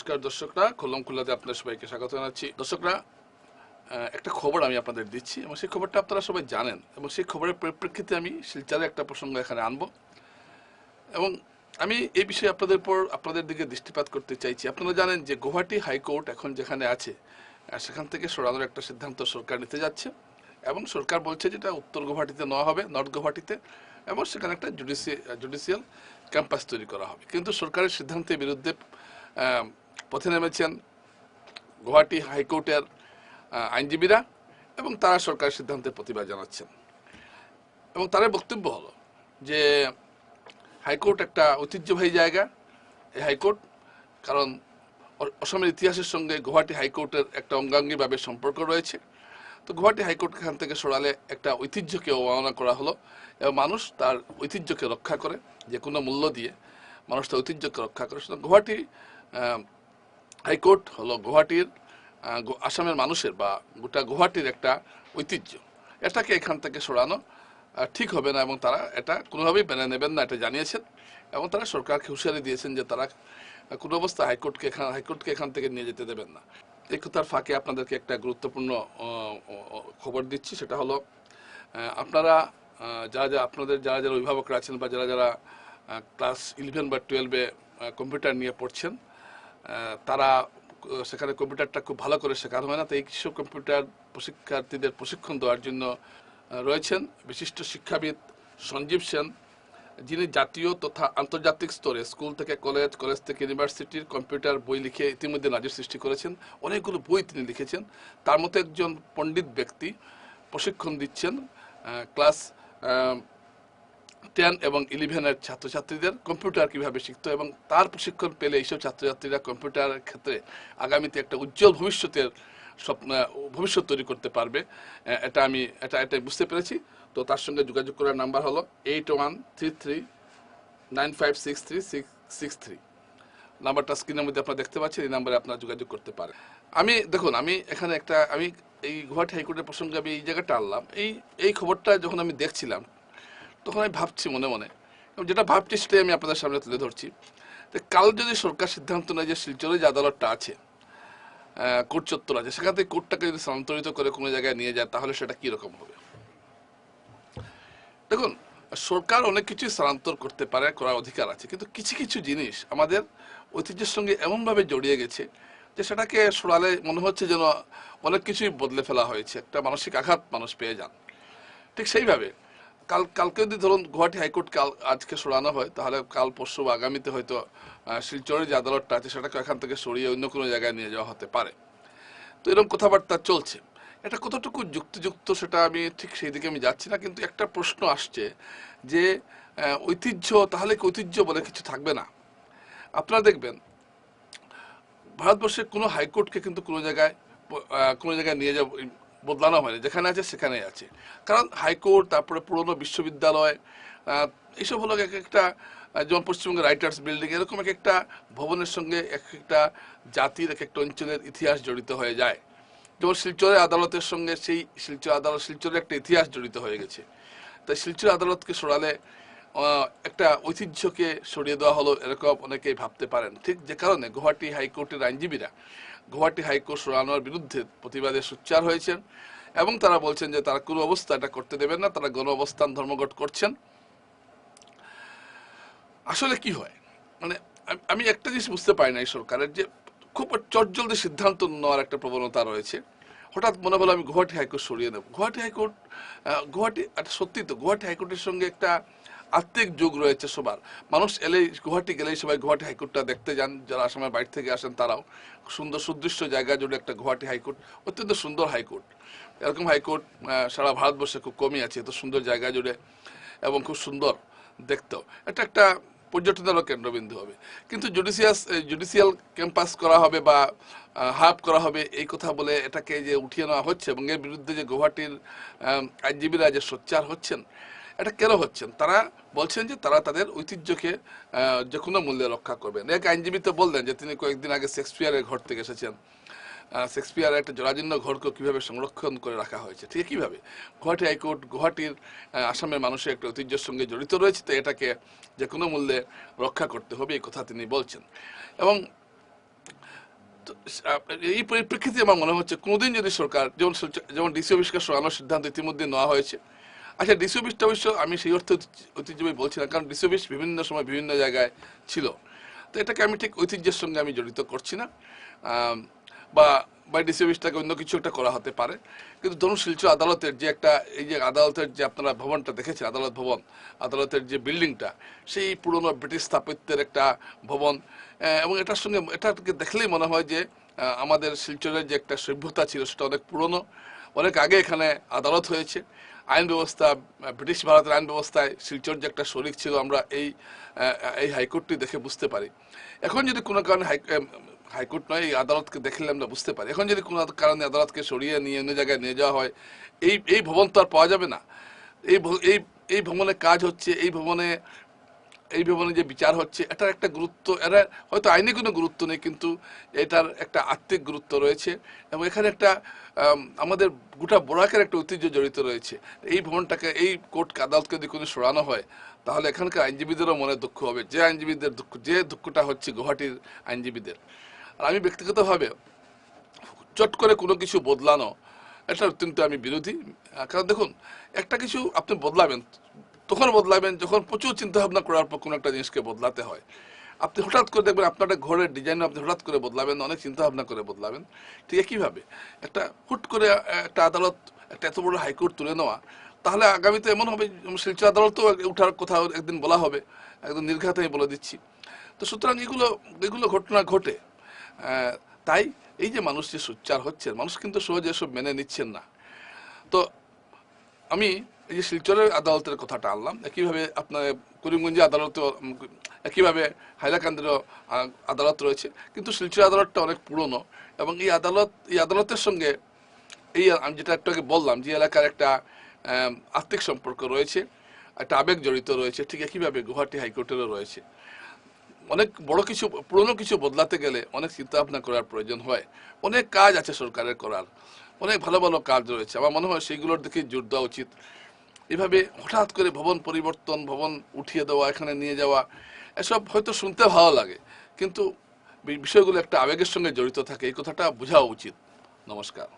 নমস্কার দর্শকরা খুল্লম খুল্লাতে আপনার সবাইকে স্বাগত জানাচ্ছি। দর্শকরা একটা খবর আমি আপনাদের দিচ্ছি এবং সেই খবরটা আপনারা সবাই জানেন এবং সেই খবরের পরিপ্রেক্ষিতে আমি শিলচারে একটা প্রসঙ্গ এখানে আনব। এবং আমি এই বিষয়ে আপনাদের পর আপনাদের দিকে দৃষ্টিপাত করতে চাইছি। আপনারা জানেন যে গুয়াহাটি হাইকোর্ট এখন যেখানে আছে সেখান থেকে সরানোর একটা সিদ্ধান্ত সরকার নিতে যাচ্ছে এবং সরকার বলছে যেটা উত্তর গুয়াহাটিতে নেওয়া হবে, নর্থ গুয়াহাটিতে, এবং সেখানে একটা জুডিশিয়াল ক্যাম্পাস তৈরি করা হবে। কিন্তু সরকারের সিদ্ধান্তের বিরুদ্ধে পথে নেমেছেন গুয়াহাটি হাইকোর্টের আইনজীবীরা এবং তারা সরকারের সিদ্ধান্তের প্রতিবাদ জানাচ্ছেন। এবং তাদের বক্তব্য হলো যে হাইকোর্ট একটা ঐতিহ্যবাহী জায়গা, এই হাইকোর্ট, কারণ অসমের ইতিহাসের সঙ্গে গুয়াহাটি হাইকোর্টের একটা অঙ্গাঙ্গিভাবে সম্পর্ক রয়েছে। তো গুয়াহাটি হাইকোর্ট এখান থেকে সরালে একটা ঐতিহ্যকে অবমাননা করা হলো এবং মানুষ তার ঐতিহ্যকে রক্ষা করে, যে কোনো মূল্য দিয়ে মানুষ তার ঐতিহ্যকে রক্ষা করে। সুতরাং গুয়াহাটি হাইকোর্ট হলো গুয়াহাটির আসামের মানুষের বা গোটা গুয়াহাটির একটা ঐতিহ্য। এটাকে এখান থেকে সরানো ঠিক হবে না এবং তারা এটা কোনোভাবেই মেনে নেবেন না, এটা জানিয়েছেন। এবং তারা সরকারকে হুঁশিয়ারি দিয়েছেন যে তারা কোনো অবস্থা হাইকোর্টকে এখান হাইকোর্টকে এখান থেকে নিয়ে যেতে দেবেন না। এই কথার ফাঁকে আপনাদেরকে একটা গুরুত্বপূর্ণ খবর দিচ্ছি, সেটা হলো আপনারা যারা যারা আপনাদের যারা যারা অভিভাবকরা আছেন বা যারা যারা ক্লাস ইলেভেন বা টুয়েলভে কম্পিউটার নিয়ে পড়ছেন তারা সেখানে কম্পিউটারটা খুব ভালো করে শেখানো হয় না, তো এই কিছু কম্পিউটার প্রশিক্ষার্থীদের প্রশিক্ষণ দেওয়ার জন্য রয়েছেন বিশিষ্ট শিক্ষাবিদ সঞ্জীব সেন, যিনি জাতীয় তথা আন্তর্জাতিক স্তরে স্কুল থেকে কলেজ কলেজ থেকে ইউনিভার্সিটির কম্পিউটার বই লিখে ইতিমধ্যে নাজির সৃষ্টি করেছেন। অনেকগুলো বই তিনি লিখেছেন। তার মতো একজন পণ্ডিত ব্যক্তি প্রশিক্ষণ দিচ্ছেন ক্লাস টেন এবং ইলেভেনের ছাত্রছাত্রীদের কম্পিউটার কীভাবে শিখত এবং তার প্রশিক্ষণ পেলে এইসব ছাত্রছাত্রীরা কম্পিউটারের ক্ষেত্রে আগামীতে একটা উজ্জ্বল ভবিষ্যতের স্বপ্ন, ভবিষ্যৎ তৈরি করতে পারবে। এটা আমি, এটা এটা বুঝতে পেরেছি। তো তার সঙ্গে যোগাযোগ করার নাম্বার হলো eight one three three nine five six three six six three. নাম্বারটা স্ক্রিনের মধ্যে আপনারা দেখতে পাচ্ছেন, এই নাম্বারে আপনারা যোগাযোগ করতে পারেন। আমি, দেখুন, আমি এখানে একটা, আমি এই গুয়াহাটি হাইকোর্টের প্রসঙ্গে আমি এই জায়গাটা আনলাম। এই এই খবরটা যখন আমি দেখছিলাম তখন আমি ভাবছি মনে মনে। যেটা ভাবছি সেটাই আমি আপনাদের সামনে তুলে ধরছি। যে কাল যদি সরকার সিদ্ধান্ত নেয় যে শিলচরে যে আদালতটা আছে কোর্ট চত্বর আছে, সেখান থেকে কোর্টটাকে যদি স্থানান্তরিত করে কোনো জায়গায় নিয়ে যায়, তাহলে সেটা কীরকম হবে? দেখুন, সরকার অনেক কিছু স্থানান্তর করতে পারে, করার অধিকার আছে। কিন্তু কিছু কিছু জিনিস আমাদের ঐতিহ্যের সঙ্গে এমনভাবে জড়িয়ে গেছে যে সেটাকে সরালে মনে হচ্ছে যেন অনেক কিছুই বদলে ফেলা হয়েছে। একটা মানসিক আঘাত মানুষ পেয়ে যান। ঠিক সেইভাবে কাল কালকে যদি ধরুন গুয়াহাটি হাইকোর্ট কাল, আজকে সরানো হয়, তাহলে কাল পরশু বা আগামীতে হয়তো শিলচরের যে আদালতটা আছে সেটাকে এখান থেকে সরিয়ে অন্য কোনো জায়গায় নিয়ে যাওয়া হতে পারে। তো এরকম কথাবার্তা চলছে। এটা কতটুকু যুক্তিযুক্ত সেটা আমি ঠিক সেই দিকে আমি যাচ্ছি না, কিন্তু একটা প্রশ্ন আসছে যে ঐতিহ্য, তাহলে কি ঐতিহ্য বলে কিছু থাকবে না? আপনারা দেখবেন ভারতবর্ষের কোনো হাইকোর্টকে কিন্তু কোনো জায়গায় কোনো জায়গায় নিয়ে যাব বদলানো হয়নি, যেখানে আছে সেখানেই আছে। কারণ হাইকোর্ট, তারপরে পুরনো বিশ্ববিদ্যালয় এইসব হলো এক একটা যেমন পশ্চিমবঙ্গের রাইটার্স বিল্ডিং, এরকম এক একটা ভবনের সঙ্গে এক একটা জাতির, এক একটা অঞ্চলের ইতিহাস জড়িত হয়ে যায়। যেমন শিলচরের আদালতের সঙ্গে সেই শিলচর আদালত, শিলচরের একটা ইতিহাস জড়িত হয়ে গেছে। তাই শিলচর আদালতকে সরালে একটা ঐতিহ্যকে সরিয়ে দেওয়া হলো, এরকম অনেকেই ভাবতে পারেন। ঠিক যে কারণে গুয়াহাটি হাইকোর্টের আইনজীবীরা গুয়াহাটি হাইকোর্ট সরানোর বিরুদ্ধে প্রতিবাদে সোচ্চার হয়েছেন এবং তারা বলছেন যে তারা কোনো অবস্থা এটা করতে দেবেন না, তারা গণ অবস্থান ধর্মঘট করছেন। আসলে কি হয়? মানে আমি- একটা জিনিস বুঝতে পারি না এই সরকারের যে খুব চটজলদি সিদ্ধান্ত নেওয়ার একটা প্রবণতা রয়েছে। হঠাৎ মনে হলো আমি গুয়াহাটি হাইকোর্ট সরিয়ে নেব গুয়াহাটি হাইকোর্ট গুয়াহাটি একটা সত্যি তো, গুয়াহাটি হাইকোর্টের সঙ্গে একটা আত্মিক যুগ রয়েছে সবার। মানুষ এলেই গুয়াহাটি গেলেই সবাই গুয়াহাটি হাইকোর্টটা দেখতে যান যারা আসামের বাইরে থেকে আসেন তারাও। সুন্দর সুদৃশ্য জায়গা জুড়ে একটা গুয়াহাটি হাইকোর্ট অত্যন্ত সুন্দর হাইকোর্ট। এরকম হাইকোর্ট সারা ভারতবর্ষে খুব কমই আছে এত সুন্দর জায়গা জুড়ে এবং খুব সুন্দর দেখতেও। এটা একটা পর্যটনেরও কেন্দ্রবিন্দু হবে। কিন্তু জুডিশিয়াস জুডিশিয়াল ক্যাম্পাস করা হবে বা হাব করা হবে এই কথা বলে এটাকে যে উঠিয়ে নেওয়া হচ্ছে এবং এর বিরুদ্ধে যে গুয়াহাটির আম, আইনজীবীরা যে সোচ্চার হচ্ছেন এটা কেন হচ্ছেন তারা বলছেন যে তারা তাদের ঐতিহ্যকে যে কোনো মূল্যে রক্ষা করবেন এক আইনজীবী তো বললেন যে তিনি কয়েকদিন আগে শেক্সপিয়ারের ঘর থেকে এসেছেন। শেক্সপিয়ারের একটা জরাজীর্ণ ঘরকে কীভাবে সংরক্ষণ করে রাখা হয়েছে, ঠিক কীভাবে? গুয়াহাটি হাইকোর্ট, গুয়াহাটির আসামের মানুষের একটা ঐতিহ্যের সঙ্গে জড়িত রয়েছে, তো এটাকে যে কোনো মূল্যে রক্ষা করতে হবে, এই কথা তিনি বলছেন। এবং এই পরিপ্রেক্ষিতে আমার মনে হচ্ছে কোনোদিন যদি সরকার, যেমন যেমন ডিসি অফিসকে সরানোর সিদ্ধান্ত ইতিমধ্যে নেওয়া হয়েছে আচ্ছা ডিসি অফিসটা অবশ্য আমি সেই অর্থে ঐতিহ্য- ঐতিহ্যবাহী বলছি না কারণ ডিসি অফিস বিভিন্ন সময় বিভিন্ন জায়গায় ছিল। তো এটাকে আমি ঠিক ঐতিহ্যের সঙ্গে আমি জড়িত করছি না। বা বা ডিসি অফিসটাকে অন্য কিছু একটা করা হতে পারে। কিন্তু ধরুন শিলচর আদালতের যে একটা, এই যে আদালতের যে আপনারা ভবনটা দেখেছেন, আদালত ভবন, আদালতের যে বিল্ডিংটা, সেই পুরনো ব্রিটিশ স্থাপত্যের একটা ভবন। এবং এটার সঙ্গে, এটাকে দেখলেই মনে হয় যে আমাদের শিলচরের যে একটা সভ্যতা ছিল, সেটা অনেক পুরনো। অনেক আগে এখানে আদালত হয়েছে। আইন ব্যবস্থা ব্রিটিশ ভারতের আইন ব্যবস্থায় শিলচর যে একটা শরিক ছিল, আমরা এই এই হাইকোর্টটি দেখে বুঝতে পারি। এখন যদি কোনো কারণে হাইকোর্ট নয়, এই আদালতকে দেখলে আমরা বুঝতে পারি। এখন যদি কোনো কারণে আদালতকে সরিয়ে নিয়ে অন্য জায়গায় নিয়ে যাওয়া হয়, এই এই ভবন তো আর পাওয়া যাবে না। এই এই এই ভবনে কাজ হচ্ছে, এই ভবনে এই ভবনে যে বিচার হচ্ছে, এটার একটা গুরুত্ব, এরা হয়তো আইনে কোনো গুরুত্ব নেই, কিন্তু এটার একটা আত্মিক গুরুত্ব রয়েছে এবং এখানে একটা আমাদের গোটা বোরাকের একটা ঐতিহ্য জড়িত রয়েছে। এই ভবনটাকে, এই কোর্ট আদালতকে যদি কোনো সরানো হয়, তাহলে এখানকার আইনজীবীদেরও মনে দুঃখ হবে। যে আইনজীবীদের দুঃখ, যে দুঃখটা হচ্ছে গুয়াহাটির আইনজীবীদের। আর আমি ব্যক্তিগতভাবে চট করে কোনো কিছু বদলানো, এটা অত্যন্ত আমি বিরোধী। কারণ দেখুন, একটা কিছু আপনি বদলাবেন তখন বদলাবেন, যখন প্রচুর চিন্তা ভাবনা করার পর কোনো একটা জিনিসকে বদলাতে হয়। আপনি হঠাৎ করে দেখবেন আপনার একটা ঘরের ডিজাইন আপনি হঠাৎ করে বদলাবেন, অনেক চিন্তা ভাবনা করে বদলাবেন। ঠিক একইভাবে একটা হুট করে একটা আদালত, একটা এত বড় হাইকোর্ট তুলে নেওয়া, তাহলে আগামীতে এমন হবে শিলচর আদালতও উঠার কোথাও একদিন বলা হবে, একদম নির্ঘাত আমি বলে দিচ্ছি। তো সুতরাং এগুলো এগুলো ঘটনা ঘটে। তাই এই যে মানুষ যে সোচ্চার হচ্ছেন, মানুষ কিন্তু সহজে এসব মেনে নিচ্ছেন না। তো আমি এই শিলচরের আদালতের কথাটা আনলাম, একইভাবে আপনার করিমগঞ্জে আদালত একইভাবে হাইলাকান্দিরও আদালত রয়েছে। কিন্তু শিলচর আদালতটা অনেক পুরনো এবং এই আদালত, এই আদালতের সঙ্গে এই, আমি যেটা একটু আগে বললাম যে এলাকার একটা আর্থিক সম্পর্ক রয়েছে, একটা আবেগ জড়িত রয়েছে, ঠিক একইভাবে গুয়াহাটি হাইকোর্টেরও রয়েছে। অনেক বড় কিছু, পুরনো কিছু বদলাতে গেলে অনেক চিন্তা ভাবনা করার প্রয়োজন হয়। অনেক কাজ আছে সরকারের করার, অনেক ভালো ভালো কাজ রয়েছে। আমার মনে হয় সেইগুলোর দিকে জোর দেওয়া উচিত। এভাবে হঠাৎ করে ভবন পরিবর্তন, ভবন উঠিয়ে দেওয়া, এখানে নিয়ে যাওয়া, এসব হয়তো শুনতে ভালো লাগে। কিন্তু বিষয়গুলো একটা আবেগের সঙ্গে জড়িত থাকে, এই কথাটা বোঝা উচিত। নমস্কার।